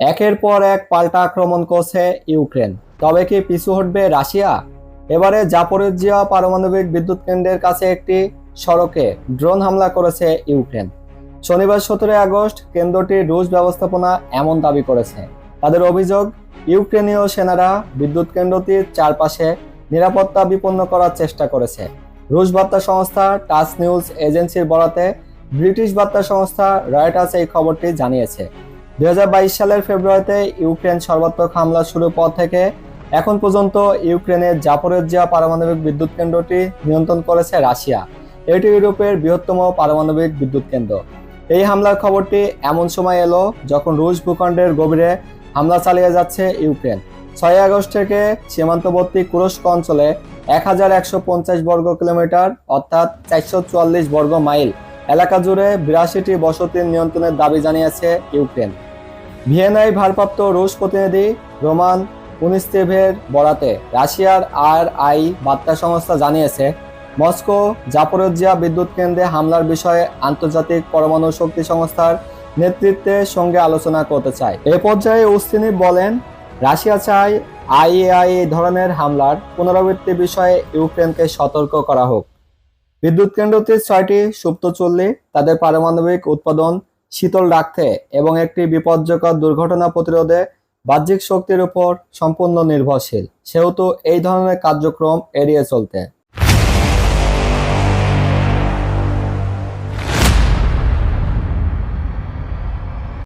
একের পর এক পাল্টা আক্রমণ করছে ইউক্রেন। তবে কি পিছু হটবে রাশিয়া? এবারে জাপোরিজিয়া পারমাণবিক বিদ্যুৎ কেন্দ্রের কাছে একটি সড়কে ড্রোন হামলা করেছে ইউক্রেন। শনিবার সতেরোই আগস্ট কেন্দ্রটি রুশ ব্যবস্থাপনা এমন দাবি করেছে। তাদের অভিযোগ, ইউক্রেনীয় সেনারা বিদ্যুৎ কেন্দ্রটির চারপাশে নিরাপত্তা বিপন্ন করার চেষ্টা করেছে। রুশ বার্তা সংস্থা টাস নিউজ এজেন্সির বরাতে ব্রিটিশ বার্তা সংস্থা রয়টার্স এই খবরটি জানিয়েছে। দুই হাজার বাইশ সালের ফেব্রুয়ারিতে ইউক্রেন সর্বাত্মক হামলা শুরুর পর থেকে এখন পর্যন্ত ইউক্রেনের জাপরের জাপোরেজিয়া পারমাণবিক বিদ্যুৎ কেন্দ্রটি নিয়ন্ত্রণ করেছে রাশিয়া। এটি ইউরোপের বৃহত্তম পারমাণবিক বিদ্যুৎ কেন্দ্র। এই হামলার খবরটি এমন সময় এলো যখন রুশ ভূখণ্ডের গভীরে হামলা চালিয়ে যাচ্ছে ইউক্রেন। ছয় আগস্ট থেকে সীমান্তবর্তী কুরস্ক অঞ্চলে এক হাজার একশো পঞ্চাশ বর্গ কিলোমিটার অর্থাৎ চারশো চুয়াল্লিশ বর্গ মাইল এলাকা জুড়ে বিরাশিটি বসতির নিয়ন্ত্রণের দাবি জানিয়েছে ইউক্রেন। ভিয়েনায় ভারপ্রাপ্ত রুশ প্রতিনিধি রোমান পুনিস্তেভের বরাতে রাশিয়ার আর আই বার্তা সংস্থা জানিয়েছে, মস্কো জাপোরজিয়া বিদ্যুৎ কেন্দ্রে হামলার বিষয়ে আন্তর্জাতিক পরমাণু শক্তি সংস্থার নেতৃত্বের সঙ্গে আলোচনা করতে চায়। এ পর্যায়ে উস্তিনি বলেন, রাশিয়া চায় আইএআই ধরনের হামলার পুনরাবৃত্তি বিষয়ে ইউক্রেনকে সতর্ক করা হোক। বিদ্যুৎ কেন্দ্রটির ছয়টি সুপ্ত চুল্লি, তাদের পারমাণবিক উৎপাদন শীতল রাখতে এবং একটি বিপজ্জকর দুর্ঘটনা প্রতিরোধে বাহ্যিক শক্তির উপর সম্পূর্ণ নির্ভরশীল। সেহেতু এই ধরনের কার্যক্রম এড়িয়ে চলতে।